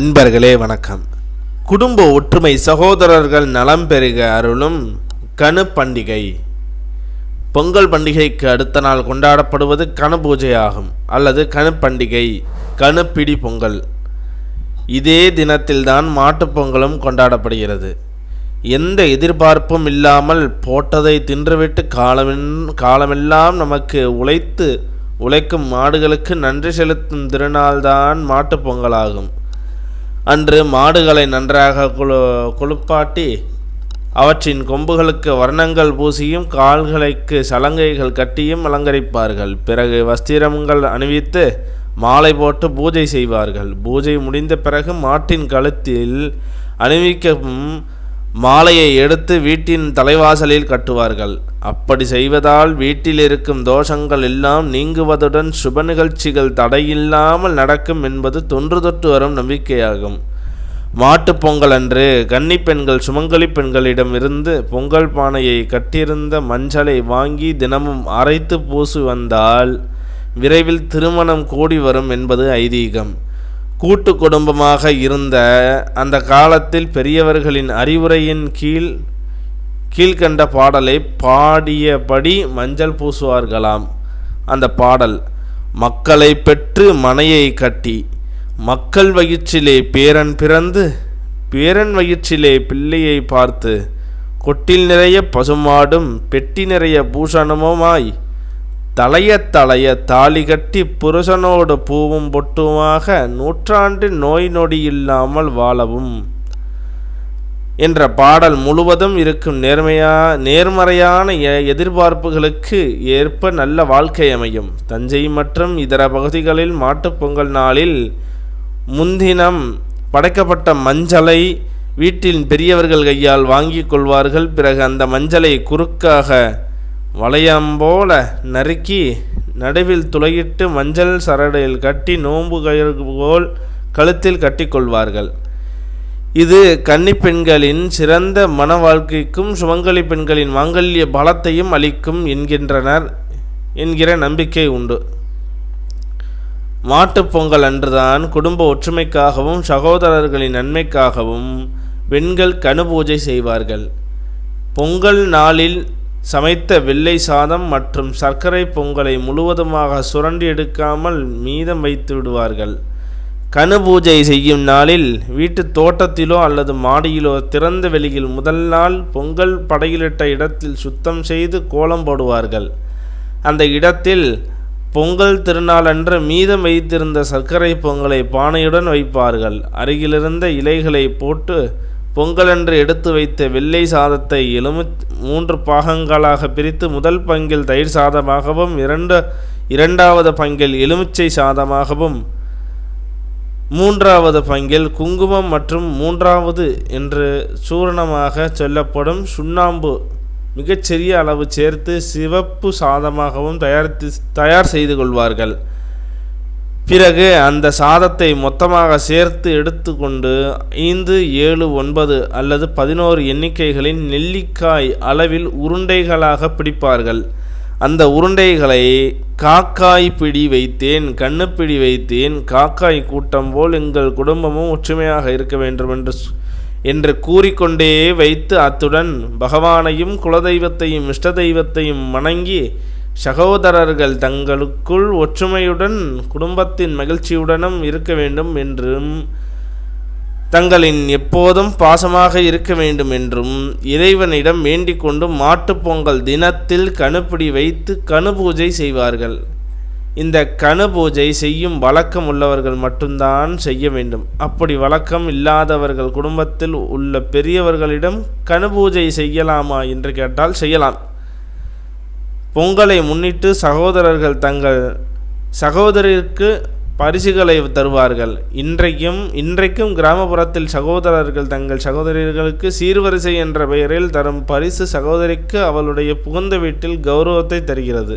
அன்பர்களே வணக்கம். குடும்ப ஒற்றுமை சகோதரர்கள் நலம் பெருக அருளும் கணு பண்டிகை. பொங்கல் பண்டிகைக்கு அடுத்த நாள் கொண்டாடப்படுவது கணு பூஜை ஆகும் அல்லது கணு பண்டிகை கணுப்பிடி பொங்கல். இதே தினத்தில்தான் மாட்டுப் பொங்கலும் கொண்டாடப்படுகிறது. எந்த எதிர்பார்ப்பும் இல்லாமல் போட்டதை தின்றுவிட்டு காலமின் காலமெல்லாம் நமக்கு உழைத்து உழைக்கும் மாடுகளுக்கு நன்றி செலுத்தும் திருநாள்தான் மாட்டுப்பொங்கலாகும் பொங்கலாகும். அன்று மாடுகளை நன்றாக குளு குளிப்பாட்டி அவற்றின் கொம்புகளுக்கு வர்ணங்கள் பூசியும் கால்களுக்கு சலங்கைகள் கட்டியும் அலங்கரிப்பார்கள். பிறகு வஸ்திரங்கள் அணிவித்து மாலை போட்டு பூஜை செய்வார்கள். பூஜை முடிந்த பிறகு மாட்டின் கழுத்தில் அணிவிக்கவும் மாலையை எடுத்து வீட்டின் தலைவாசலில் கட்டுவார்கள். அப்படி செய்வதால் வீட்டில் இருக்கும் தோஷங்கள் எல்லாம் நீங்குவதுடன் சுப நிகழ்ச்சிகள் தடையில்லாமல் நடக்கும் என்பது தொன்று தொட்டு வரும் நம்பிக்கையாகும். மாட்டுப் பொங்கல் அன்று கன்னி பெண்கள் சுமங்கலி பெண்களிடம் இருந்து பொங்கல் பானையை கட்டியிருந்த மஞ்சளை வாங்கி தினமும் அரைத்து பூசி வந்தால் விரைவில் திருமணம் கூடி வரும் என்பது ஐதீகம். கூட்டு குடும்பமாக இருந்த அந்த காலத்தில் பெரியவர்களின் அறிவுரையின் கீழ் கீழ்கண்ட பாடலை பாடியபடி மஞ்சள் பூசுவார்களாம். அந்த பாடல் மக்களை பெற்று மனையை கட்டி மக்கள் வயிற்றிலே பேரன் பிறந்து பேரன் வயிற்றிலே பிள்ளையை பார்த்து கொட்டில் நிறைய பசுமாடும் பெட்டி நிறைய பூஷணமுமாய் தலைய தலைய தாலி கட்டி புருஷனோடு பூவும் பொட்டுமாக நூற்றாண்டு நோய் நொடி இல்லாமல் வாழவும். என்ற பாடல் முழுவதும் இருக்கும் நேர்மையா நேர்மறையான எ- எதிர்பார்ப்புகளுக்கு ஏற்ப நல்ல வாழ்க்கை அமையும். தஞ்சை மற்றும் இதர பகுதிகளில் மாட்டுப்பொங்கல் நாளில் முன்தினம் படைக்கப்பட்ட மஞ்சளை வீட்டில் பெரியவர்கள் கையால் வாங்கிக் கொள்வார்கள். பிறகு அந்த மஞ்சளை குறுக்காக வளையம் போல நறுக்கி நடுவில் துளையிட்டு மஞ்சள் சரடையில் கட்டி நோன்பு கயிறு போல் கழுத்தில் கட்டிக்கொள்வார்கள். இது கன்னி பெண்களின் சிறந்த மன வாழ்க்கைக்கும் சுமங்கலி பெண்களின் மாங்கல்ய பலத்தையும் அளிக்கும் என்கின்றனர் என்கிற நம்பிக்கை உண்டு. மாட்டுப் பொங்கல் அன்றுதான் குடும்ப ஒற்றுமைக்காகவும் சகோதரர்களின் நன்மைக்காகவும் பெண்கள் கனு பூஜை செய்வார்கள். பொங்கல் நாளில் சமைத்த வெள்ளை சாதம் மற்றும் சர்க்கரை பொங்கலை முழுவதுமாக சுரண்டி எடுக்காமல் மீதம் வைத்து விடுவார்கள். கனு பூஜை செய்யும் நாளில் வீட்டு தோட்டத்திலோ அல்லது மாடியிலோ திறந்த வெளியில் முதல் நாள் பொங்கல் படையிலிட்ட இடத்தில் சுத்தம் செய்து கோலம் போடுவார்கள். அந்த இடத்தில் பொங்கல் திருநாளன்று மீதம் வைத்திருந்த சர்க்கரை பொங்கலை பானையுடன் வைப்பார்கள். அருகிலிருந்த இலைகளை போட்டு பொங்கலன்று எடுத்து வைத்த வெள்ளை சாதத்தை எலுமி மூன்று பாகங்களாக பிரித்து முதல் பங்கில் தயிர் சாதமாகவும் இரண்டு இரண்டாவது பங்கில் எலுமிச்சை சாதமாகவும் மூன்றாவது பங்கில் குங்குமம் மற்றும் மூன்றாவது என்று சூரணமாக சொல்லப்படும் சுண்ணாம்பு மிகச்சிறிய அளவு சேர்த்து சிவப்பு சாதமாகவும் தயாரித்து தயார் செய்து கொள்வார்கள். பிறகு அந்த சாதத்தை மொத்தமாக சேர்த்து எடுத்துக்கொண்டு ஐந்து ஏழு ஒன்பது அல்லது பதினோரு எண்ணிக்கைகளின் நெல்லிக்காய் அளவில் உருண்டைகளாக பிடிப்பார்கள். அந்த உருண்டைகளை காக்காய் பிடி வைத்தேன் கண்ணுப்பிடி வைத்தேன் காக்காய் கூட்டம் போல் எங்கள் குடும்பமும் ஒற்றுமையாக இருக்க வேண்டும் என்று என்று கூறிக்கொண்டே வைத்து அத்துடன் பகவானையும் குலதெய்வத்தையும் இஷ்ட தெய்வத்தையும் வணங்கி சகோதரர்கள் தங்களுக்குள் ஒற்றுமையுடன் குடும்பத்தின் மகிழ்ச்சியுடனும் இருக்க வேண்டும் என்றும் தங்களின் எப்போதும் பாசமாக இருக்க வேண்டும் என்றும் இறைவனிடம் வேண்டிக் கொண்டு மாட்டுப்பொங்கல் தினத்தில் கணுப்பிடி வைத்து கனு பூஜை செய்வார்கள். இந்த கணு பூஜை செய்யும் வழக்கம் உள்ளவர்கள் மட்டும்தான் செய்ய வேண்டும். அப்படி வழக்கம் இல்லாதவர்கள் குடும்பத்தில் உள்ள பெரியவர்களிடம் கணு பூஜை செய்யலாமா என்று கேட்டால் செய்யலாம். பொங்கலை முன்னிட்டு சகோதரர்கள் தங்கள் சகோதரிற்கு பரிசுகளை தருவார்கள். இன்றைக்கும் இன்றைக்கும் கிராமப்புறத்தில் சகோதரர்கள் தங்கள் சகோதரிகளுக்கு சீர்வரிசை என்ற பெயரில் தரும் பரிசு சகோதரிக்கு அவளுடைய புகுந்த வீட்டில் கௌரவத்தை தருகிறது.